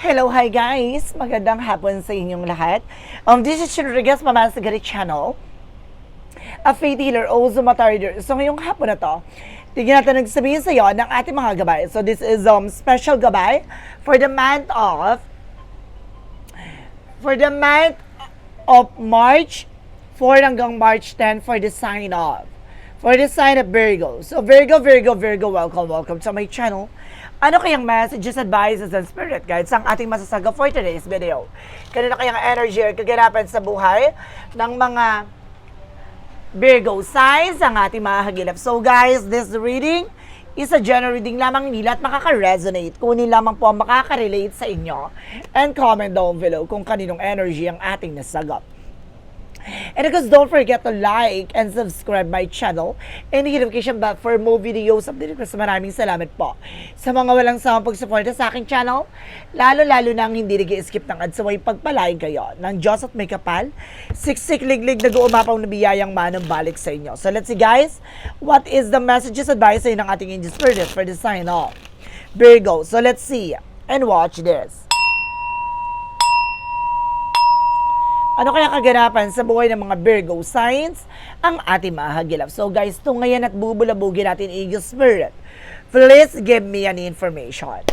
Hello, hi guys! Magandang hapon sa inyong lahat. Um, this is Rodriguez, Mama Sagari Channel. A faith healer, also matarder. So ngayong hapon na to, tignan natin nagsabihin sa iyo ng ating mga gabay. So this is um special gabay for the month of for the month of March 4 hanggang March 10 for the sign of for the sign of Virgo. So Virgo, Virgo, Virgo, welcome, welcome to my channel. Ano kayang messages, advices, and spirit guides ang ating masasaga for today's video? Kanina kayang energy or kaganapan sa buhay ng mga Virgo signs ang ating mga hagilap. So guys, this reading is a general reading lamang nila at makaka-resonate. Kunin lamang po ang makaka-relate sa inyo. And comment down below kung kaninong energy ang ating nasagap. And of course, don't forget to like and subscribe my channel and the notification bell for more videos update ko. Maraming salamat po sa mga walang sawang pagsuporta sa aking channel. Lalo-lalo na ang hindi nag skip ng ads way pagpalain kayo ng Diyos at may kapal. Siksik liglig nag-uumapaw na biyayang manong balik sa inyo. So let's see guys, what is the messages advice sa ng ating angel spirit for the sign of Virgo. So let's see and watch this. Ano kaya kaganapan sa buhay ng mga Virgo signs ang ating mahagilap? So guys, ito ngayon at bubulabugin natin Eagle Spirit. Please give me an information.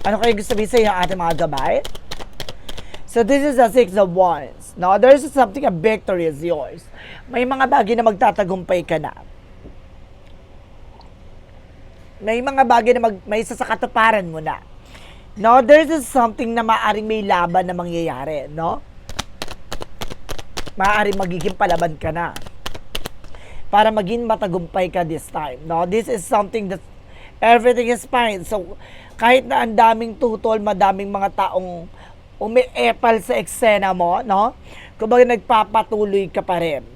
Ano kaya gusto sabihin sa ang ating mga gabay? So this is the Six of Wands. Now, there's something, a victory is yours. May mga bagay na magtatagumpay ka na. May mga bagay na mag, may sasakatuparan mo na. No, there's something na maaring may laban na mangyayari, no? Maaaring magiging palaban ka na para maging matagumpay ka this time. No, this is something that everything is fine. So, kahit na ang daming tutol, madaming mga taong umiepal sa eksena mo, no? Kumbaga nagpapatuloy ka pa rin.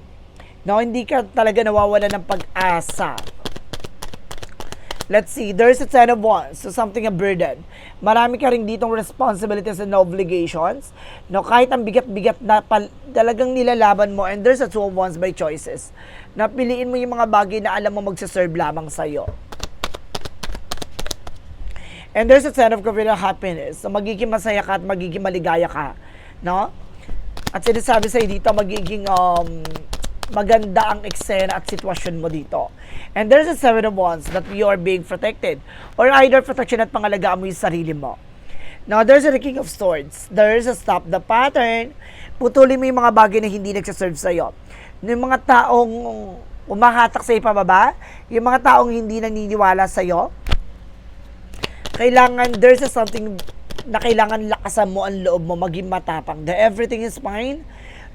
No, hindi ka talaga nawawala ng pag-asa. Let's see, there's a ten of wands, so something a burden. Marami ka rin ditong responsibilities and obligations. No, kahit ang bigat-bigat na pal- talagang nilalaban mo, and there's a two of wands by choices. Napiliin mo yung mga bagay na alam mo magsaserve lamang sa'yo. And there's a sense of confident happiness. So, magiging masaya ka at magiging maligaya ka. No? At sinasabi sa'yo dito, magiging um, maganda ang eksena at sitwasyon mo dito. And there's a seven of wands that you are being protected. Or either protection at pangalagaan mo yung sarili mo. Now, there's a king of swords. There's a stop the pattern. Putulin mo yung mga bagay na hindi nagsaserve sa'yo. Yung mga taong umahatak sa pababa, yung mga taong hindi naniniwala sa'yo, kailangan, there's a something na kailangan lakasan mo ang loob mo, maging matapang. The everything is fine.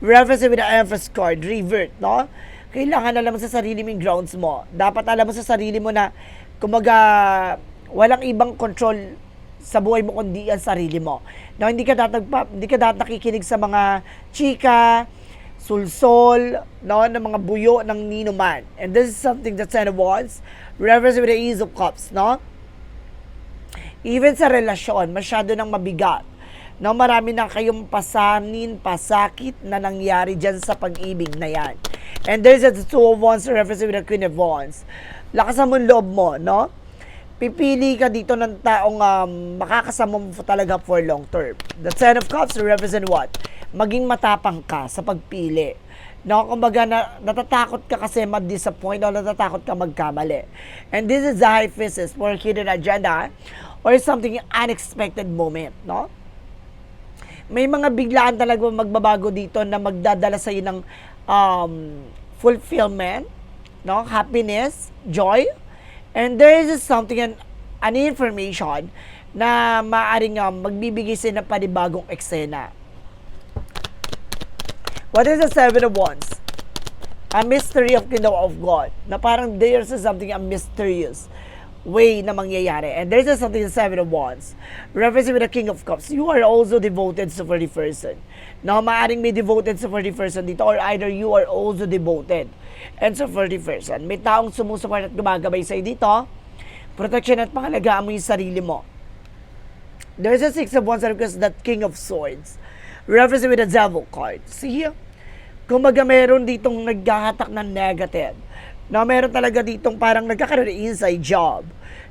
Reference with the Empress card, revert, no? Kailangan alam mo sa sarili mo yung grounds mo. Dapat alam mo sa sarili mo na, kumaga, walang ibang control sa buhay mo kundi ang sarili mo. No, hindi ka datagpa, hindi ka dapat nakikinig sa mga chika, sulsol, no, ng mga buyo ng ninuman. And this is something that Sen wants. Reference with the Ace of Cups, no? even sa relasyon, masyado nang mabigat. No, marami na kayong pasanin, pasakit na nangyari dyan sa pag-ibig na yan. And there's a two of wands reference with the queen of wands. Lakasan mo loob mo, no? Pipili ka dito ng taong um, makakasama mo talaga for long term. The ten of cups represent what? Maging matapang ka sa pagpili. No, kumbaga na, natatakot ka kasi ma-disappoint o natatakot ka magkamali. And this is the high priestess for hidden agenda or something unexpected moment, no? May mga biglaan talaga magbabago dito na magdadala sa ng um, fulfillment, no? Happiness, joy. And there is something, an, an information na maaring um, magbibigay sa ng panibagong eksena. What is the Seven of Wands? A mystery of kingdom of God. Na parang there's something a mysterious way na mangyayari. And there's something the Seven of Wands. Referencing with the King of Cups. You are also devoted sa 40 person. Na maaring may devoted sa 40 person dito or either you are also devoted and sa 40 person. May taong sumusuport at gumagabay sa'yo dito. Protection at pangalagaan mo yung sarili mo. There's a Six of Wands because that King of Swords. Referencing with the Devil card. See here? Kumbaga meron ditong naghahatak ng negative. Na meron talaga ditong parang nagkakaroon ng inside job.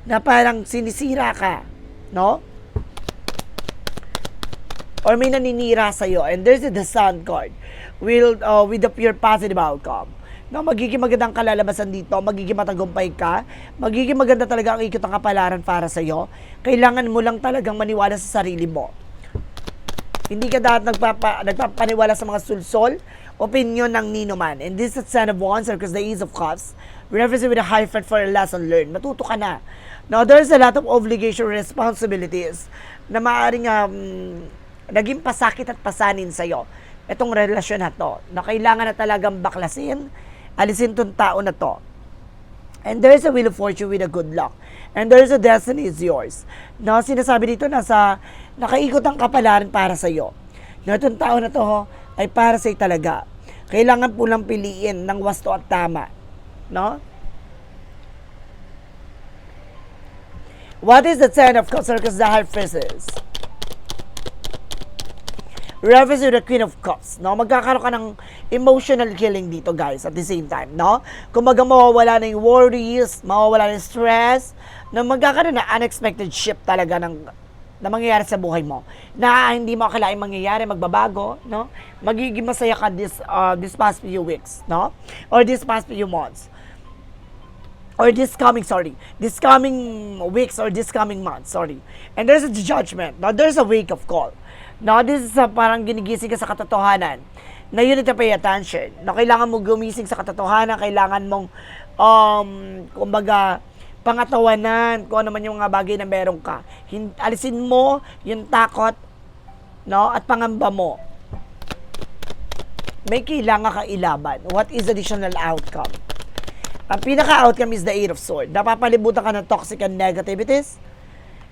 Na parang sinisira ka. No? or may naninira sa'yo. And there's the sun card will, uh, with the pure positive outcome. No, magiging magandang kalalabasan dito, magiging matagumpay ka, magiging maganda talaga ang ikot ng kapalaran para sa'yo. Kailangan mo lang talagang maniwala sa sarili mo. Hindi ka dapat nagpapa, nagpapaniwala sa mga sulsol, opinion ng Nino Man. And this is Son of Wands, because the Ease of Cups, reference with a high fret for a lesson learned. Matuto ka na. Now, there's a lot of obligation responsibilities na maaaring um, naging pasakit at pasanin sa'yo. Itong relasyon na to, na kailangan na talagang baklasin, alisin tong tao na to. And there's a wheel of fortune with a good luck. And there's a destiny is yours. No, sinasabi dito na sa nakaikot ang kapalaran para sa iyo. Na itong tao na to ho, ay para sa talaga. Kailangan po lang piliin ng wasto at tama. No? What is the ten of circus the high priestess? Reference to the Queen of Cups, no? Magkakaroon ka ng emotional healing dito, guys, at the same time, no? Kumbaga mawawala na yung worries, mawawala na yung stress, na magkakaroon na unexpected shift talaga ng na mangyayari sa buhay mo. Na hindi mo akalain mangyayari, magbabago, no? Magiging masaya ka this, uh, this past few weeks, no? Or this past few months. Or this coming sorry this coming weeks or this coming month sorry. And there's a judgment now there's a wake of call. Now this is a parang ginigising ka sa katotohanan na you need to pay attention. Na kailangan mo gumising sa katotohanan kailangan mong um kumbaga pangatawanan kung ano man yung mga bagay na meron ka Hin- alisin mo yung takot no at pangamba mo may kailangan ka ilaban what is additional outcome ang pinaka-outcome is the Eight of Swords. Napapalibutan ka ng toxic and negativities.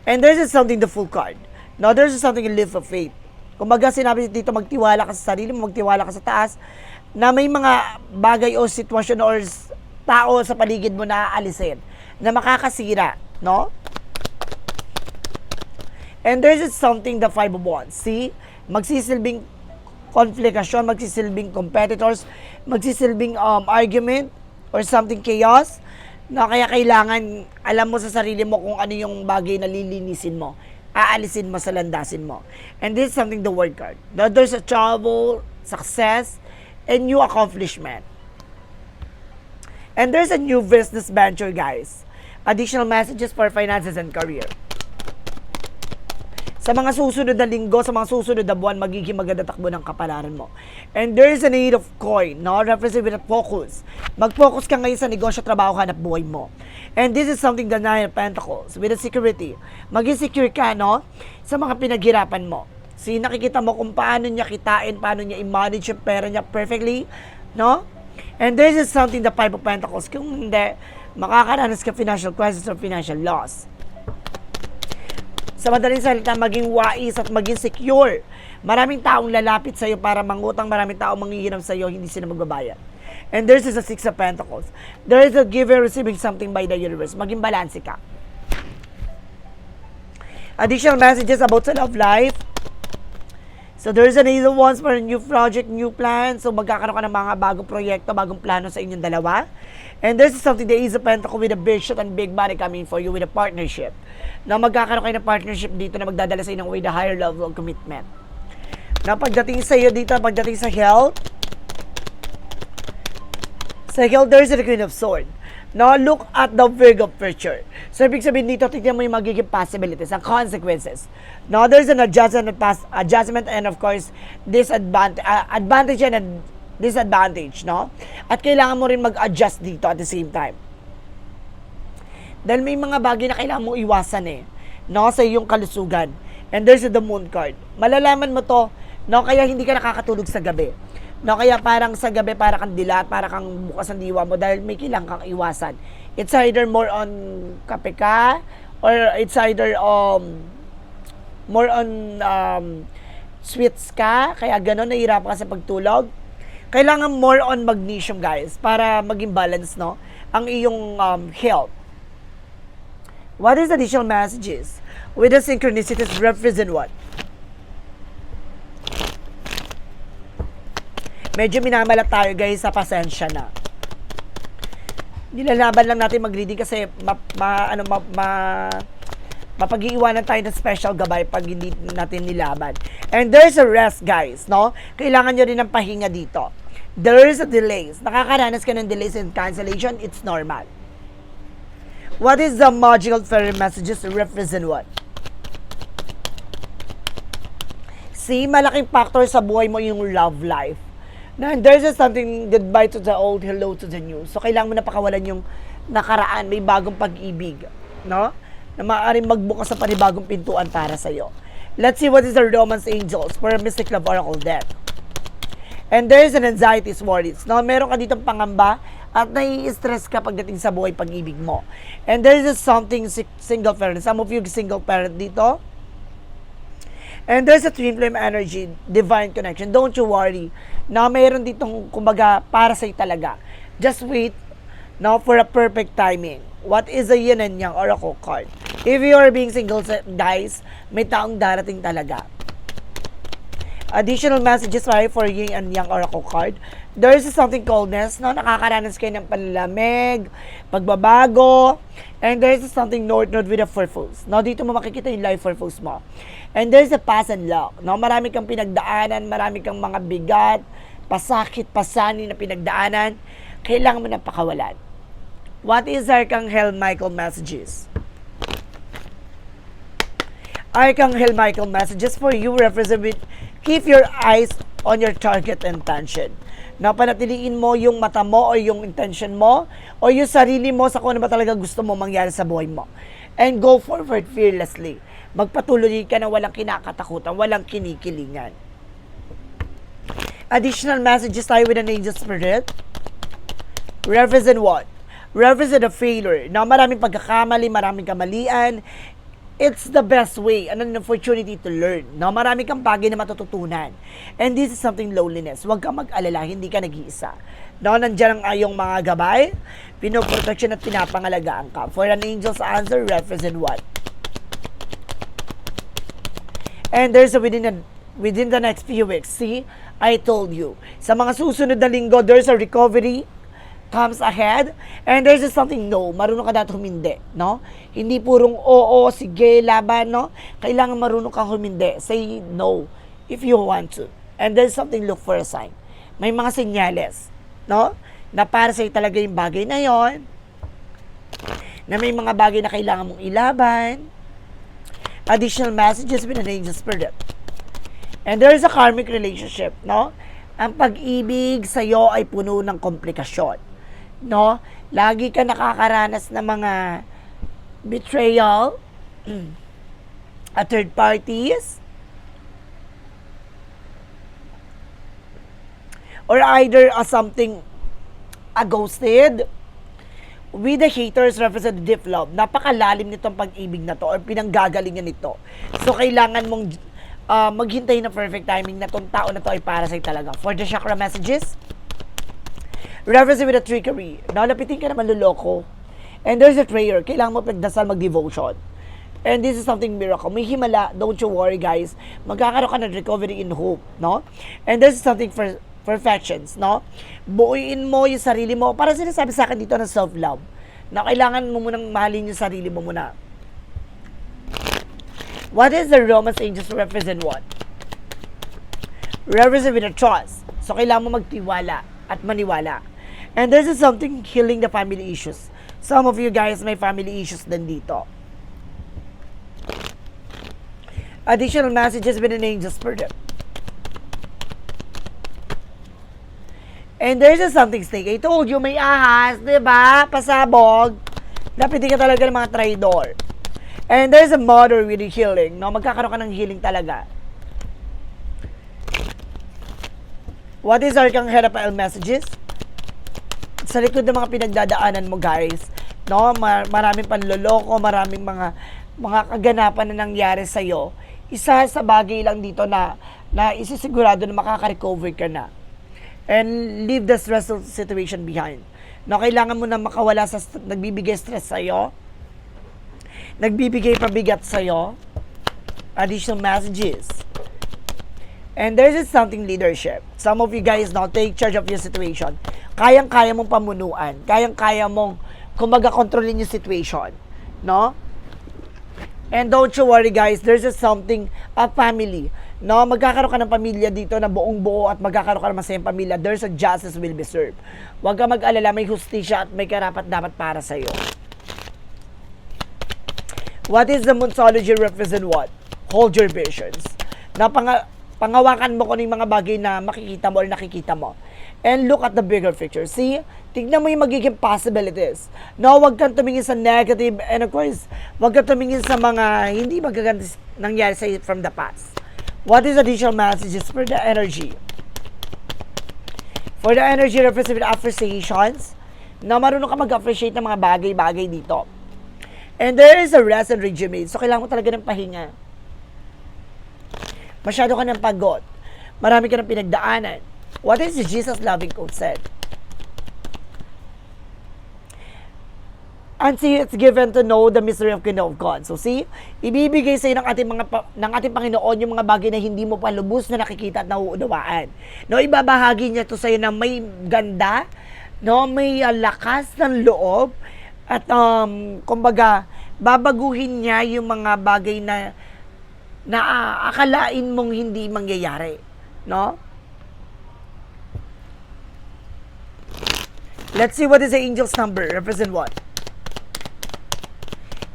And there's something the full card. No, there's something in live of faith. Kumbaga sinabi dito, magtiwala ka sa sarili mo, magtiwala ka sa taas, na may mga bagay o sitwasyon or tao sa paligid mo na aalisin, na makakasira, no? And there's something the five of wands. See? Magsisilbing konflikasyon, magsisilbing competitors, magsisilbing um, argument, or something chaos, na kaya kailangan alam mo sa sarili mo kung ano yung bagay na lilinisin mo. Aalisin mo sa landasin mo. And this is something the word card. That there's a travel, success, and new accomplishment. And there's a new business venture, guys. Additional messages for finances and career. Sa mga susunod na linggo, sa mga susunod na buwan, magiging maganda takbo ng kapalaran mo. And there is a need of coin, no? Represent with a focus. Mag-focus ka ngayon sa negosyo, trabaho, hanap buhay mo. And this is something the Nine of Pentacles, with a security. Maging secure ka, no? Sa mga pinaghirapan mo. Si nakikita mo kung paano niya kitain, paano niya i-manage yung pera niya perfectly, no? And this is something the Five of Pentacles. Kung hindi, makakaranas ka financial crisis or financial loss sa madaling salita, maging wais at maging secure. Maraming taong lalapit sa'yo para mangutang, maraming taong manghihiram sa'yo, hindi sila magbabayad. And there's is a Six of Pentacles. There is a give and receiving something by the universe. Maging balanse ka. Additional messages about sa love life. So there's an either ones for a new project, new plan. So magkakaroon ka ng mga bagong proyekto, bagong plano sa inyong dalawa. And there's something that is a pentacle with a big and big money coming for you with a partnership. Na magkakaroon kayo ng partnership dito na magdadala sa inyo with a higher level of commitment. Na pagdating sa iyo dito, pagdating sa health, sa health, there's the Queen of Sword. Now, look at the Virgo picture. So, ibig sabihin dito, tignan mo yung magiging possibilities, ang consequences. Now, there's an adjustment, pass, adjustment and of course, disadvantage, uh, advantage and disadvantage, no? At kailangan mo rin mag-adjust dito at the same time. Dahil may mga bagay na kailangan mo iwasan eh, no? Sa iyong kalusugan. And there's the moon card. Malalaman mo to, no? Kaya hindi ka nakakatulog sa gabi. No, kaya parang sa gabi para kang dilat, para kang bukas ang diwa mo dahil may kailangan kang iwasan. It's either more on kape ka or it's either um more on um, sweets ka, kaya gano'n nahihirapan ka sa pagtulog. Kailangan more on magnesium guys para maging balance no ang iyong um, health. What is additional messages? With the synchronicities represent what? Medyo minamalat tayo guys sa pasensya na. Nilalaban lang natin mag-reading kasi ma, ma- ano ma, ma Mapag-iiwanan tayo ng special gabay pag hindi natin nilaban. And there's a rest, guys, no? Kailangan nyo rin ng pahinga dito. There is a delays. Nakakaranas ka ng delays and cancellation, it's normal. What is the magical fairy messages represent what? See, malaking factor sa buhay mo yung love life. Na there's just something goodbye to the old, hello to the new. So, kailangan mo na pakawalan yung nakaraan, may bagong pag-ibig. No? Na maaaring magbukas sa panibagong pintuan para sa'yo. Let's see what is the romance angels for mystic love oracle deck. And there is an anxiety worries. No, meron ka ditong pangamba at nai-stress ka pagdating sa buhay pag-ibig mo. And there is a something si- single parent. Some of you single parent dito. And there's a twin flame energy, divine connection. Don't you worry. Na meron ditong, kumbaga, para sa'yo talaga. Just wait now for a perfect timing. What is a yin and yang oracle card? If you are being single, guys, may taong darating talaga additional messages right for yin and yang oracle card. There is something coldness, no? Nakakaranas kayo ng panlamig, pagbabago, and there is something north north with a purpose. No, dito mo makikita yung life purpose mo. And there is a pass and luck. No, marami kang pinagdaanan, marami kang mga bigat, pasakit, pasani na pinagdaanan, kailangan mo na pakawalan. What is Archangel Michael messages? Archangel Michael messages for you represent keep your eyes on your target intention. Na panatiliin mo yung mata mo o yung intention mo o yung sarili mo sa kung ano ba talaga gusto mo mangyari sa buhay mo. And go forward fearlessly. Magpatuloy ka na walang kinakatakutan, walang kinikilingan. Additional messages tayo with an angel spirit. Represent what? Represent a failure. Na maraming pagkakamali, maraming kamalian. It's the best way, an opportunity to learn. No? Marami kang bagay na matututunan. And this is something loneliness. Huwag kang mag-alala, hindi ka nag-iisa. No, nandiyan ang ayong mga gabay, pinoprotection at pinapangalagaan ka. For an angel's answer, represent what? And there's a within a, within the next few weeks, see, I told you, sa mga susunod na linggo, there's a recovery comes ahead and there's just something no marunong ka dapat humindi no? Hindi purong oo sige laban no? Kailangan marunong kang humindi. Say no if you want to. And there's something look for a sign. May mga senyales no? Na para sa'yo talaga yung bagay na yon na may mga bagay na kailangan mong ilaban. Additional messages with an angel spirit. And there is a karmic relationship no? Ang pag-ibig sa'yo ay puno ng komplikasyon no? Lagi ka nakakaranas ng mga betrayal at third parties or either a something a ghosted with the haters represent deep love. Napakalalim nitong pag-ibig na to or pinanggagalingan nito. So, kailangan mong uh, maghintay na perfect timing na tong tao na to ay para sa'yo talaga. For the chakra messages, reference with a trickery. Nalapitin ka naman luloko. And there's a prayer. Kailangan mo pagdasal, mag-devotion. And this is something miracle. May himala. Don't you worry, guys. Magkakaroon ka ng recovery in hope, no? And this is something for perfections, no? Buuin mo yung sarili mo. Para sinasabi sa akin dito ng self-love. Na kailangan mo munang mahalin yung sarili mo muna. What is the Romance Angels represent what? Represent with a trust. So, kailangan mo magtiwala at maniwala. And this is something healing the family issues. Some of you guys may family issues din dito. Additional messages with an angel spirit. And there's just something snake. I told you, may ahas, di ba? Pasabog. Napiti ka talaga ng mga traidor. And there's a mother with healing. No? Magkakaroon ka ng healing talaga. What is our Raphael messages? Sa likod ng mga pinagdadaanan mo, guys, no, mar- maraming panloloko, maraming mga mga kaganapan na nangyari sa iyo. Isa sa bagay lang dito na na isisigurado na makaka-recover ka na. And leave the stressful situation behind. No, kailangan mo na makawala sa st- nagbibigay stress sa iyo. Nagbibigay pabigat sa iyo. Additional messages. And there's just something leadership. Some of you guys now take charge of your situation. Kayang-kaya mong pamunuan. Kayang-kaya mong kumaga kontrolin yung situation. No? And don't you worry guys, there's just something, a family. No, magkakaroon ka ng pamilya dito na buong buo at magkakaroon ka ng masayang pamilya. There's a justice will be served. Huwag ka mag-alala, may hustisya at may karapat dapat para sa'yo. What is the Monsology represent what? Hold your visions. Na panga, pangawakan mo kung ano yung mga bagay na makikita mo or nakikita mo. And look at the bigger picture. See? Tignan mo yung magiging possibilities. No, wag kang tumingin sa negative and of course, wag kang tumingin sa mga hindi magaganda nangyari sa from the past. What is additional messages for the energy? For the energy represent with appreciations, na marunong ka mag-appreciate ng mga bagay-bagay dito. And there is a rest and rejuvenate. So, kailangan mo talaga ng pahinga. Masyado ka ng pagod. Marami ka ng pinagdaanan. What is Jesus loving quote said? Until it's given to know the mystery of kingdom of God. So see, ibibigay sa ng ating mga ng ating Panginoon yung mga bagay na hindi mo pa lubos na nakikita at nauunawaan. No, ibabahagi niya to sa iyo na may ganda, no, may ah, lakas ng loob at um kumbaga babaguhin niya yung mga bagay na na ah, akalain mong hindi mangyayari, no? Let's see what is the angel's number. Represent what?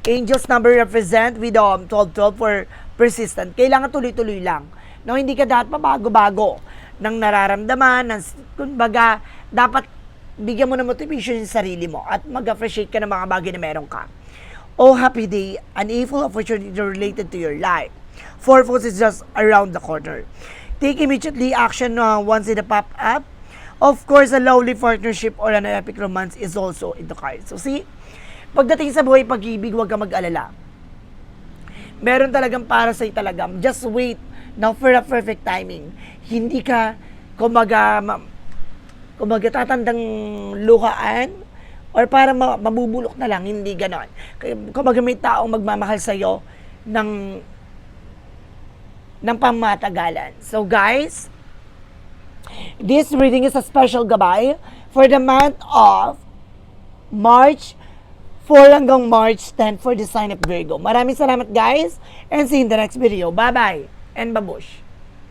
Angel's number represent with um, 1212 for persistent. Kailangan tuloy-tuloy lang. No, hindi ka dapat pabago-bago ng nararamdaman, ng, kumbaga, dapat bigyan mo ng motivation yung sarili mo at mag-appreciate ka ng mga bagay na meron ka. Oh, happy day, an evil opportunity related to your life. Four Fools is just around the corner. Take immediately action uh, once it pop up. Of course, a lovely partnership or an epic romance is also in the cards. So see, pagdating sa buhay pag-ibig, huwag ka mag-alala. Meron talagang para sa'yo talaga. Just wait now for a perfect timing. Hindi ka, kumaga, ma, kumaga tatandang luhaan or para ma- mabubulok na lang, hindi ganon. Kumaga may taong magmamahal sa'yo ng ng pamatagalan. So guys, this reading is a special gabay for the month of March 4 hanggang March 10 for the sign of Virgo. Maraming salamat guys and see you in the next video. Bye-bye and babush!